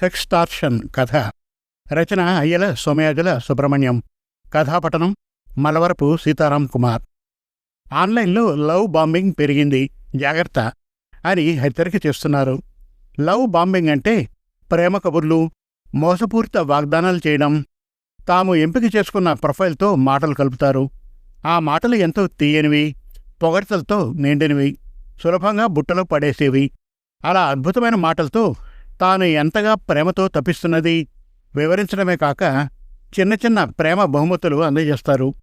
Sextortion కథ. రచన అయ్యల సోమయాజుల సుబ్రహ్మణ్యం. కథాపటనం మలవరపు సీతారాం కుమార్. ఆన్లైన్లో love bombing పెరిగింది. జాగ్రత్త! అని హెచ్చరిక చేస్తున్నారు. లవ్ బాంబింగ్ అంటే ప్రేమ కబుర్లు మోసపూరిత వాగ్దానాలు చేయడం. తాము ఎంపిక చేసుకున్న ప్రొఫైల్తో మాటలు కలుపుతారు. ఆ మాటలు ఎంతో తీయనివి పొగడ్తలతో నిండినవి సులభంగా బుట్టలో పడేసేవి. అలా అద్భుతమైన మాటలతో తాను ఎంతగా ప్రేమతో తప్పిస్తున్నది వివరించడమే కాక చిన్న చిన్న ప్రేమ బహుమతులు అందజేస్తారు.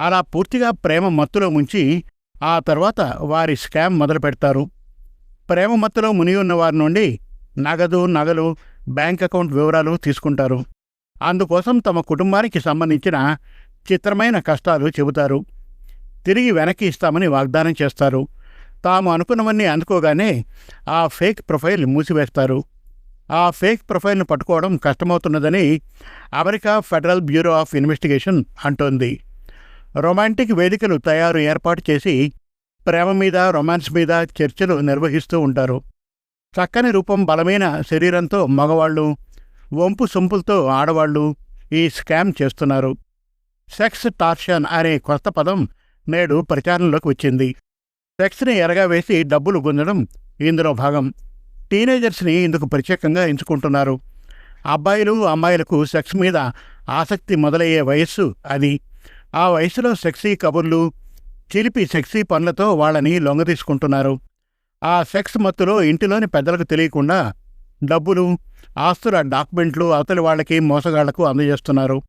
అలా పూర్తిగా ప్రేమ మత్తులో ముంచి ఆ తర్వాత వారి స్కామ్ మొదలు పెడతారు. ప్రేమ మత్తులో మునిగి ఉన్న వారి నుండి నగదు నగలు బ్యాంక్ అకౌంట్ వివరాలు తీసుకుంటారు. అందుకోసం తమ కుటుంబానికి సంబంధించిన చిత్రమైన కష్టాలు చెబుతారు. తిరిగి వెనక్కి ఇస్తామని వాగ్దానం చేస్తారు. తాము అనుకున్నవన్నీ అందుకోగానే ఆ ఫేక్ ప్రొఫైల్ మూసివేస్తారు. ఆ ఫేక్ ప్రొఫైల్ను పట్టుకోవడం కష్టమవుతున్నదని America federal bureau of investigation అంటోంది. రొమాంటిక్ వేదికలు తయారు ఏర్పాటు చేసి ప్రేమ మీద రొమాన్స్ మీద చర్చలు నిర్వహిస్తూ ఉంటారు. చక్కని రూపం బలమైన శరీరంతో మగవాళ్ళు వంపు సొంపులతో ఆడవాళ్ళు ఈ స్కామ్ చేస్తున్నారు. సెక్స్ టార్షన్ అనే కొత్త పదం నేడు ప్రచారంలోకి వచ్చింది. సెక్స్ని ఎరగా వేసి డబ్బులు గుంజడం ఇందులో భాగం. టీనేజర్స్ని ఇందుకు ప్రత్యేకంగా ఎంచుకుంటున్నారు. అబ్బాయిలు అమ్మాయిలకు సెక్స్ మీద ఆసక్తి మొదలయ్యే వయస్సు అది. ఆ వయసులో సెక్సీ కబుర్లు చిలిపి సెక్సీ పనులతో వాళ్ళని లొంగదీసుకుంటున్నారు. ఆ సెక్స్ మత్తులో ఇంటిలోని పెద్దలకు తెలియకుండా డబ్బులు ఆస్తుల డాక్యుమెంట్లు అవతలి వాళ్ళకి మోసగాళ్ళకు అందజేస్తున్నారు.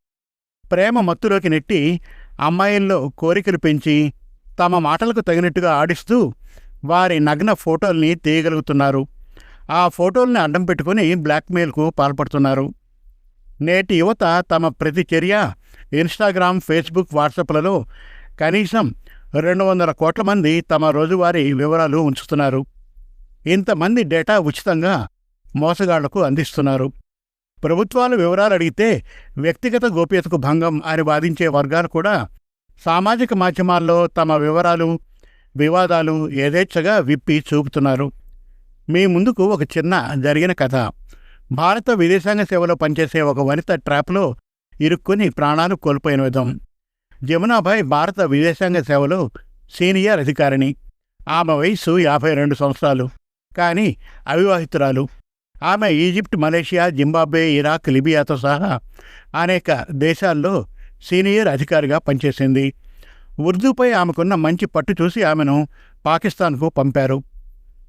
ప్రేమ మత్తులోకి నెట్టి అమ్మాయిల్లో కోరికలు పెంచి తమ మాటలకు తగినట్టుగా ఆడిస్తూ వారి నగ్న ఫోటోల్ని తీయగలుగుతున్నారు. ఆ ఫోటోల్ని అడ్డం పెట్టుకుని బ్లాక్మెయిల్కు పాల్పడుతున్నారు. నేటి యువత తమ ప్రతి చర్య ఇన్స్టాగ్రామ్ ఫేస్బుక్ వాట్సాప్లలో కనీసం రెండు వందల కోట్ల మంది తమ రోజువారీ వివరాలు ఉంచుతున్నారు. ఇంతమంది డేటా ఉచితంగా మోసగాళ్ళకు అందిస్తున్నారు. ప్రభుత్వాలు వివరాలు అడిగితే వ్యక్తిగత గోప్యతకు భంగం అని వాదించే వర్గాలు కూడా సామాజిక మాధ్యమాల్లో తమ వివరాలు వివాదాలు యథేచ్ఛగా విప్పి చూపుతున్నారు. మీ ముందుకు ఒక చిన్న జరిగిన కథ. భారత విదేశాంగ సేవలో పనిచేసే ఒక వనిత ట్రాప్లో ఇరుక్కుని ప్రాణాలు కోల్పోయిన విధం. జమునాభాయ్ భారత విదేశాంగ సేవలో సీనియర్ అధికారిణి. ఆమె వయస్సు యాభై రెండు సంవత్సరాలు. కానీ అవివాహితురాలు. ఆమె ఈజిప్ట్ మలేషియా జింబాబ్వే ఇరాక్ లిబియాతో సహా అనేక దేశాల్లో సీనియర్ అధికారిగా పనిచేసింది. ఉర్దూపై ఆమెకున్న మంచి పట్టు చూసి ఆమెను పాకిస్తాన్కు పంపారు.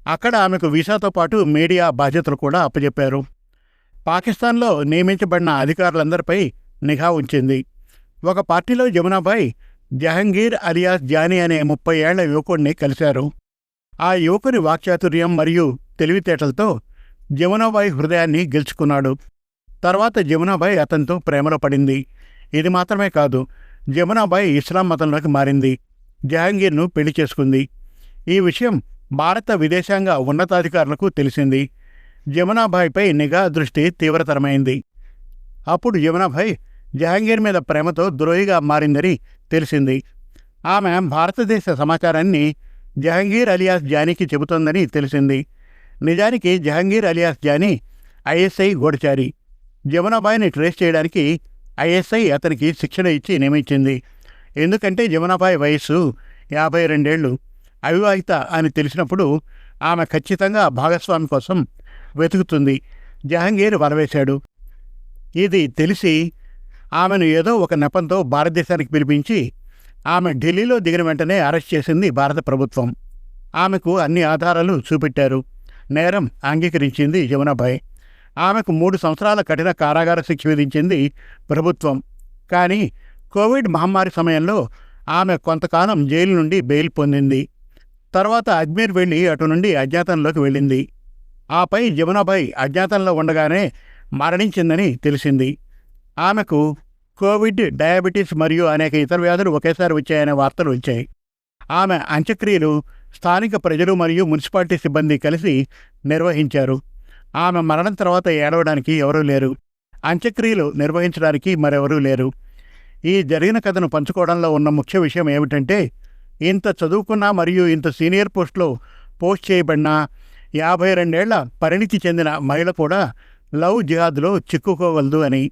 అక్కడ ఆమెకు వీసాతో పాటు మీడియా బాధ్యతలు కూడా అప్పచెప్పారు పాకిస్తాన్లో నియమించబడిన అధికారులందరిపై నిఘా ఉంచింది. ఒక పార్టీలో జమునాబాయ్ జహంగీర్ అలియాస్ జానీ అనే ముప్పై ఏళ్ళ యువకుడిని కలిశారు. ఆ యువకుని వాక్చాతుర్యం మరియు తెలివితేటలతో జమునాబాయి హృదయాన్ని గెలుచుకున్నాడు. తర్వాత జమునాబాయి అతనితో ప్రేమలో పడింది. ఇది మాత్రమే కాదు జమునాబాయి ఇస్లాం మతంలోకి మారింది. జహాంగీర్ను పెళ్ళి చేసుకుంది. ఈ విషయం భారత విదేశాంగ ఉన్నతాధికారులకు తెలిసింది. జమునాభాయ్పై నిఘా దృష్టి తీవ్రతరమైంది. అప్పుడు యమునాభాయ్ జహాంగీర్ మీద ప్రేమతో ద్రోహిగా మారిందని తెలిసింది. ఆమె భారతదేశ సమాచారాన్ని జహంగీర్ అలియాస్ జానీకి చెబుతోందని తెలిసింది. నిజానికి జహంగీర్ అలియాస్ జానీ ఐఎస్ఐ గోడచారి. జమునాబాయిని ట్రేస్ చేయడానికి ఐఎస్ఐ అతనికి శిక్షణ ఇచ్చి నియమించింది. ఎందుకంటే జమునాబాయి వయస్సు యాభై రెండేళ్ళు అవివాహిత అని తెలిసినప్పుడు ఆమె ఖచ్చితంగా భాగస్వామి కోసం వెతుకుతుంది. జహంగీర్ వరవేశాడు. ఇది తెలిసి ఆమెను ఏదో ఒక నెపంతో భారతదేశానికి పిలిపించి ఆమె ఢిల్లీలో దిగిన వెంటనే అరెస్ట్ చేసింది భారత ప్రభుత్వం. ఆమెకు అన్ని ఆధారాలు చూపెట్టారు. నేరం అంగీకరించింది యమునాబాయ్ ఆమెకు మూడు సంవత్సరాల కఠిన కారాగార శిక్ష విధించింది ప్రభుత్వం. కానీ కోవిడ్ మహమ్మారి సమయంలో ఆమె కొంతకాలం జైలు నుండి బెయిల్ పొందింది. తర్వాత అజ్మీర్ వెళ్ళి అటు నుండి అజ్ఞాతంలోకి వెళ్ళింది. ఆపై జమునాబాయ్ అజ్ఞాతంలో ఉండగానే మరణించిందని తెలిసింది. ఆమెకు కోవిడ్ డయాబెటీస్ మరియు అనేక ఇతర వ్యాధులు ఒకేసారి వచ్చాయనే వార్తలు వచ్చాయి. ఆమె అంత్యక్రియలు స్థానిక ప్రజలు మరియు మున్సిపాలిటీ సిబ్బంది కలిసి నిర్వహించారు. ఆమె మరణం తర్వాత ఏడవడానికి ఎవరూ లేరు. అంత్యక్రియలు నిర్వహించడానికి మరెవరూ లేరు. ఈ జరిగిన కథను పంచుకోవడంలో ఉన్న ముఖ్య విషయం ఏమిటంటే ఇంత చదువుకున్న మరియు ఇంత సీనియర్ పోస్ట్లో పోస్ట్ చేయబడిన యాభై రెండేళ్ళ పరిణితి చెందిన మహిళ కూడా లవ్ జిహాద్లో చిక్కుకోగలదు అని.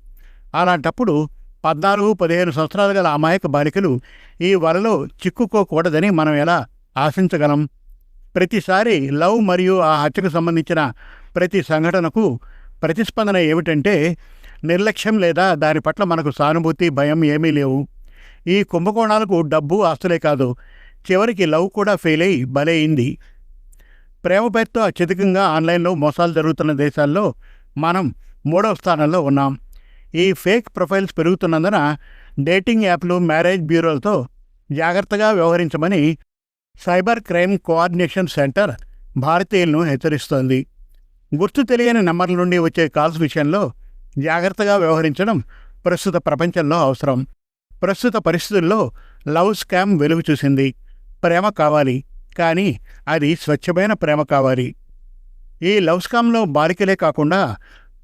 అలాంటప్పుడు పద్నాలుగు పదిహేను సంవత్సరాలు గల అమాయక బాలికలు ఈ వలలో చిక్కుకోకూడదని మనం ఎలా ఆశించగలం? ప్రతిసారి లవ్ మరియు ఆ హత్యకు సంబంధించిన ప్రతి సంఘటనకు ప్రతిస్పందన ఏమిటంటే నిర్లక్ష్యం లేదా దాని పట్ల మనకు సానుభూతి భయం ఏమీ లేవు. ఈ కుంభకోణాలకు డబ్బు ఆస్తులే కాదు. చివరికి లవ్ కూడా ఫెయిల్ అయి బలైంది ప్రేమ పేరుతో అత్యధికంగా ఆన్లైన్లో మోసాలు జరుగుతున్న దేశాల్లో మనం మూడవ స్థానంలో ఉన్నాం. ఈ ఫేక్ ప్రొఫైల్స్ పెరుగుతున్నందున డేటింగ్ యాప్లు మ్యారేజ్ బ్యూరోలతో జాగ్రత్తగా వ్యవహరించమని సైబర్ క్రైమ్ కోఆర్డినేషన్ సెంటర్ భారతీయులను హెచ్చరిస్తోంది. గుర్తు తెలియని నంబర్ల నుండి వచ్చే కాల్స్ విషయంలో జాగ్రత్తగా వ్యవహరించడం ప్రస్తుత ప్రపంచంలో అవసరం. ప్రస్తుత పరిస్థితుల్లో లవ్ స్కామ్ వెలుగు చూసింది. ప్రేమ కావాలి కానీ అది స్వచ్ఛమైన ప్రేమ కావాలి. ఈ లవ్స్కామ్లో బాలికలే కాకుండా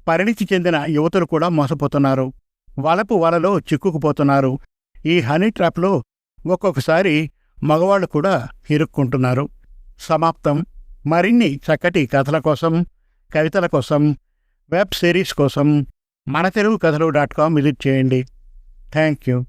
పరిణితి చెందిన యువతులు కూడా మోసపోతున్నారు. వలపు వలలో చిక్కుకుపోతున్నారు. ఈ హనీ ట్రాప్లో ఒక్కొక్కసారి మగవాళ్ళు కూడా ఇరుక్కుంటున్నారు. సమాప్తం. మరిన్ని చక్కటి కథల కోసం కవితల కోసం వెబ్ సిరీస్ కోసం మన తెలుగు కథలు డాట్ కామ్ విజిట్ చేయండి. Thank you